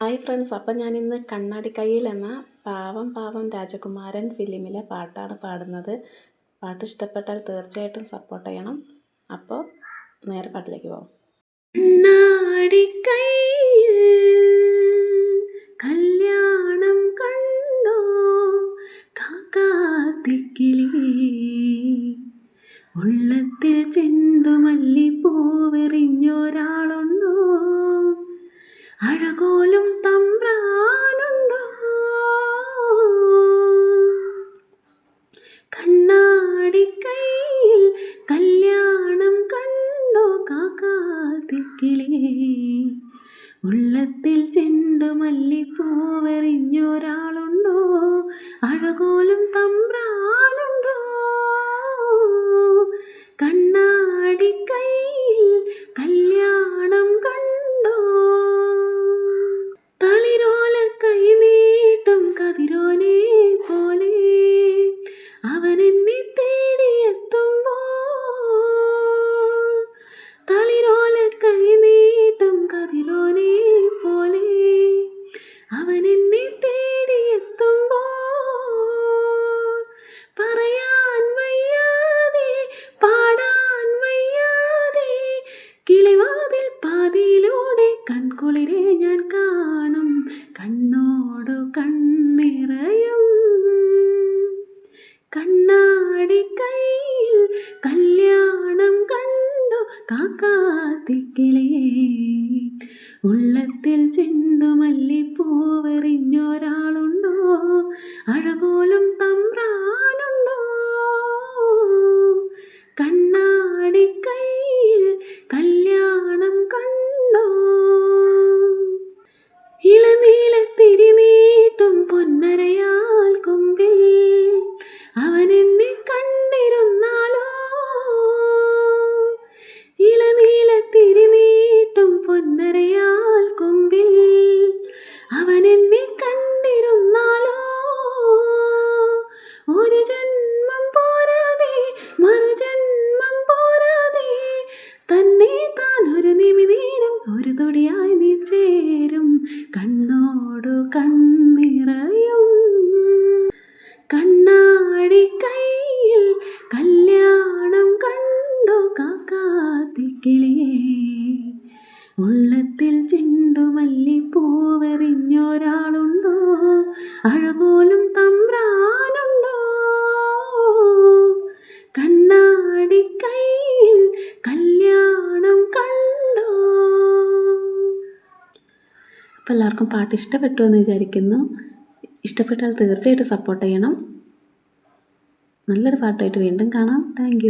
Hi friends അപ്പം ഞാനിന്ന് കണ്ണാടിക്കൈയിൽ എന്ന പാവം പാവം രാജകുമാരൻ ഫിലിമിലെ പാട്ടാണ് പാടുന്നത്. പാട്ട് ഇഷ്ടപ്പെട്ടാൽ തീർച്ചയായിട്ടും സപ്പോർട്ട് ചെയ്യണം. അപ്പോൾ നേരെ പാട്ടിലേക്ക് പോകാം കല്യാണം കണ്ടോ? കാക്കാത്തിക്കിളി ഉള്ളത്തിൽ ചെണ്ടുമല്ലിപ്പൂവെറിഞ്ഞൊരാളുണ്ടോ? അഴകോലും തമ്പ്രാനുണ്ടോ? കണ്ണാടി കയ്യിൽ കല്യാണം കണ്ടോ കാക്കാതിക്കിളേ ഉള്ളത്തിൽ ചെണ്ടുമല്ലിപ്പൂവെറിഞ്ഞൊരാളുണ്ടോ അഴകോലും തമ്പ്രാനുണ്ടോ എന്നെ തേടിയെത്തുമ്പോൾ പറയാൻ വയ്യാതെ പാടാൻ വയ്യാതെ കിളിവാതിൽ പാതിയിലൂടെ കൺകുളിരെ ഞാൻ കാണും കണ്ണോടു കണ്ണിറയും. കണ്ണാടി കയ്യിൽ കല്യാണം കണ്ടു കാക്കാത്തിക്കിളിയേ ഉള്ളത്തിൽ ചെണ്ടുമല്ലിപ്പൂവെറിഞ്ഞൊരാളുണ്ടോ അഴകോലും തമ്പ്രാനുണ്ടോ ഒരു തൊടിയായി നീ ചേരും. കണ്ണോടു കണ്ണിറയും. കണ്ണാടി കയ്യിൽ കല്യാണം കണ്ടു കാക്കാത്തിക്കിളിയേ അപ്പോൾ എല്ലാവർക്കും പാട്ട് ഇഷ്ടപ്പെട്ടു എന്ന് വിചാരിക്കുന്നു. ഇഷ്ടപ്പെട്ടാൽ തീർച്ചയായിട്ടും സപ്പോർട്ട് ചെയ്യണം. നല്ലൊരു പാട്ടായിട്ട് വീണ്ടും കാണാം. താങ്ക്